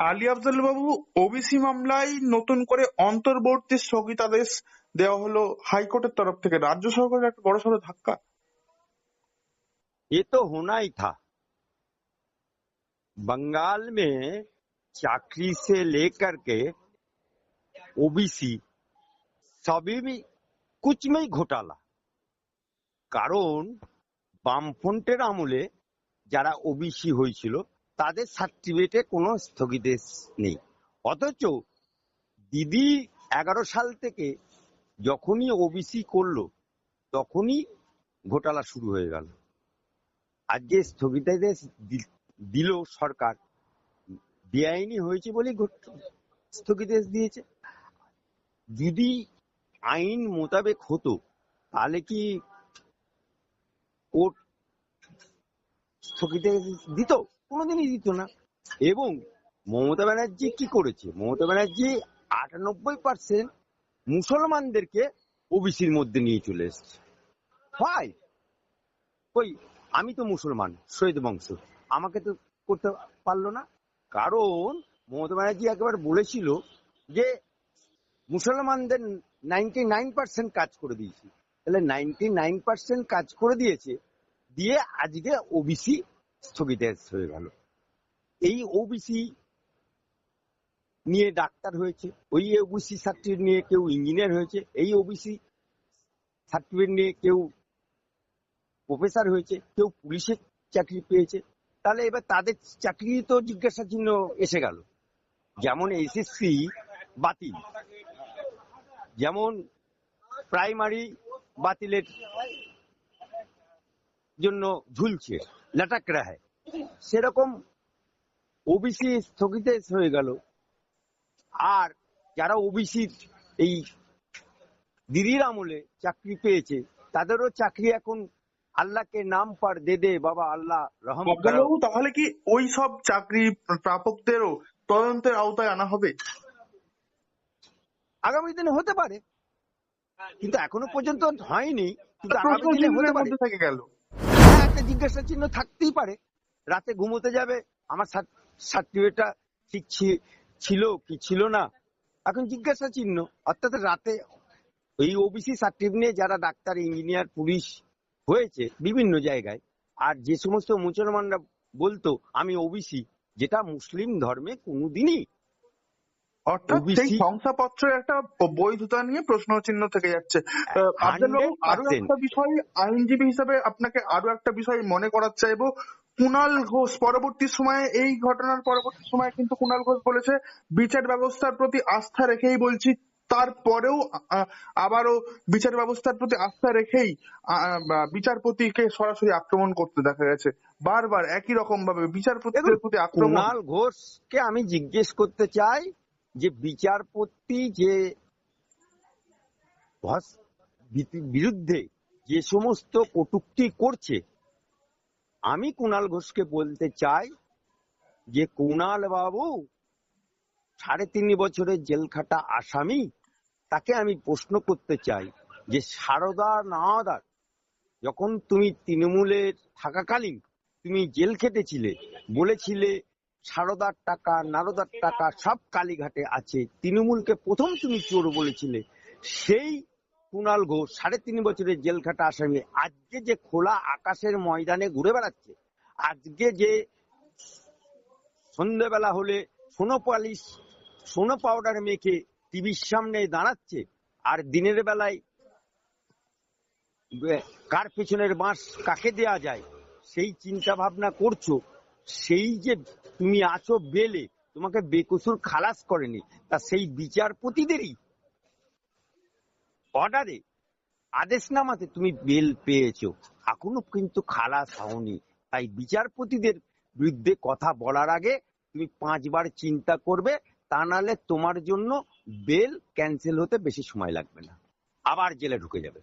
আলী আফজাল বাবু OBC মামলায় নতুন করে অন্তর্বর্তী স্থগিতাদেশ দেওয়া হলো হাইকোর্টের তরফ থেকে রাজ্য সরকারের একটা বড়সড় ধাক্কা ये तो होना ही था बंगाल में चाकरी से लेकर के ओबीसी सभी में कुछ में ही ঘোটালা কারণ বামফ্রন্টের আমলে যারা ওবিসি হয়েছিল তাদের সার্টিফিকেটে কোনো স্থগিতাদেশ নেই। অথচ দিদি এগারো সাল থেকে যখনই ওবিসি করল, তখনই ঘোটালা শুরু হয়ে গেল। আজকে স্থগিতাদেশ দিল সরকার, বেআইনি হয়েছে বলেই স্থগিতাদেশ দিয়েছে। যদি আইন মোতাবেক হতো, তাহলে কি কোর্ট স্থগিতাদেশ দিত? কোনোদিনই দিত না। এবং মমতা ব্যানার্জি কি করেছে? মমতা ব্যানার্জি আটানব্বই পার্সেন্ট মুসলমানদেরকে ওবিসির মধ্যে নিয়ে চলে এসছে। হয় কই, আমি তো মুসলমান, শহীদ বংশ। আমাকে তো করতে পারল না। কারণ মমতা ব্যানার্জি একবার বলেছিল যে মুসলমানদের নাইনটি নাইন পার্সেন্ট কাজ করে দিয়েছি। তাহলে নাইনটি নাইন পার্সেন্ট কাজ করে দিয়েছে, দিয়ে আজকে ওবিসি স্থগিতাদেশ হয়ে গেল। এই ওবিসি নিয়ে ডাক্তার হয়েছে, ওই ওবিসি সার্টিফিকেট নিয়ে কেউ ইঞ্জিনিয়ার হয়েছে, এই ওবিসি সার্টিফিকেট নিয়ে কেউ প্রফেসর হয়েছে, কেউ পুলিশের চাকরি পেয়েছে। তাহলে এবার তাদের চাকরি তো জিজ্ঞাসা চিহ্ন এসে গেল। যেমন এসএসসি বাতিল, যেমন প্রাইমারি বাতিলের জন্য ঝুলছে লটক রাহে। সেরকম ওবিসি স্থগিতাদেশ হয়ে গেল। আর যারা ওবিসি এই দিদির আমলে চাকরি পেয়েছে তাদেরও চাকরি এখন আল্লাহকে নাম পার দে দে বাবা আল্লাহ রহম তাহলে কি ওই সব চাকরি প্রাপকদেরও তদন্তের আওতায় আনা হবে? আগামী দিনে হতে পারে। কিন্তু এখনও পর্যন্ত হয়নি কিন্তু আগামী দিনে হতে পারে। থেকে গেল। জিজ্ঞাসা চিহ্ন থাকতেই পারে। রাতে ঘুমোতে যাবে, আমার সার্টিফিকেটটা ঠিক ছিল কি ছিল না? এখন জিজ্ঞাসা চিহ্ন, অর্থাৎ রাতে এই ওবিসি সার্টিফিকেট নিয়ে যারা ডাক্তার ইঞ্জিনিয়ার পুলিশ হয়েছে বিভিন্ন জায়গায়, আর যে সমস্ত মুসলমানরা বলতো, আমি ওবিসি যেটা মুসলিম ধর্মে কোনোদিনই অর্থাৎ সেই শংসাপত্রের একটা বৈধতা নিয়ে প্রশ্ন চিহ্ন থেকে যাচ্ছে। আহ, আফজাল বাবু আরও একটা বিষয় আইনজীবী হিসাবে আপনাকে আরও একটা বিষয় মনে করাতে চাইব। কুণাল ঘোষ পরবর্তী সময়ে এই ঘটনার পরবর্তী সময়ে কিন্তু কুণাল ঘোষ বলেছে বিচার ব্যবস্থার প্রতি আস্থা রেখেই বলছি। তারপরেও আহ, আবারও বিচার ব্যবস্থার প্রতি আস্থা রেখেই বিচারপতিকে সরাসরি আক্রমণ করতে দেখা গেছে। বারবার একই রকম ভাবে বিচারপতিদের প্রতি আক্রমণ। কুণাল ঘোষকে আমি জিজ্ঞেস করতে চাই যে বিচারপতি যে বিরুদ্ধে যে সমস্ত কটূক্তি করছে, আমি কুণাল ঘোষকে বলতে চাই যে কুণাল বাবু, সাড়ে তিন বছরের জেল খাটা আসামি, তাকে আমি প্রশ্ন করতে চাই যে সারদা নাদা যখন তুমি তৃণমূলের থাকাকালীন তুমি জেল খেটেছিলে, বলেছিলে সারদার টাকা, নারদার টাকা সব কালীঘাটে আছে। তৃণমূলকে প্রথম তুমি চোর বলেছিলে। সেই কুণাল ঘোষ সাড়ে তিন বছরের জেল খাটা আসামি আজকে যে খোলা আকাশের ময়দানে ঘুরে বেড়াচ্ছে, আজকে যে সন্ধ্যেবেলা হলে সোনো পালিশ, সোনো পাউডার মেখে টিভির সামনে দাঁড়াচ্ছে, আর দিনের বেলায় কার পেছনের বাঁশ কাকে দেয়া যায়, সেই চিন্তা ভাবনা করছ, সেই যে তুমি আছো বেলে, তোমাকে বেকসুর খালাস করেনি, তা সেই বিচারপতিদেরই অর্ডারে, আদেশনামাতে তুমি বেল পেয়েছ। এখনও কিন্তু খালাস হওনি। তাই বিচারপতিদের বিরুদ্ধে কথা বলার আগে তুমি পাঁচবার চিন্তা করবে, তা নাহলে তোমার জন্য বেল ক্যান্সেল হতে বেশি সময় লাগবে না। আবার জেলে ঢুকে যাবে।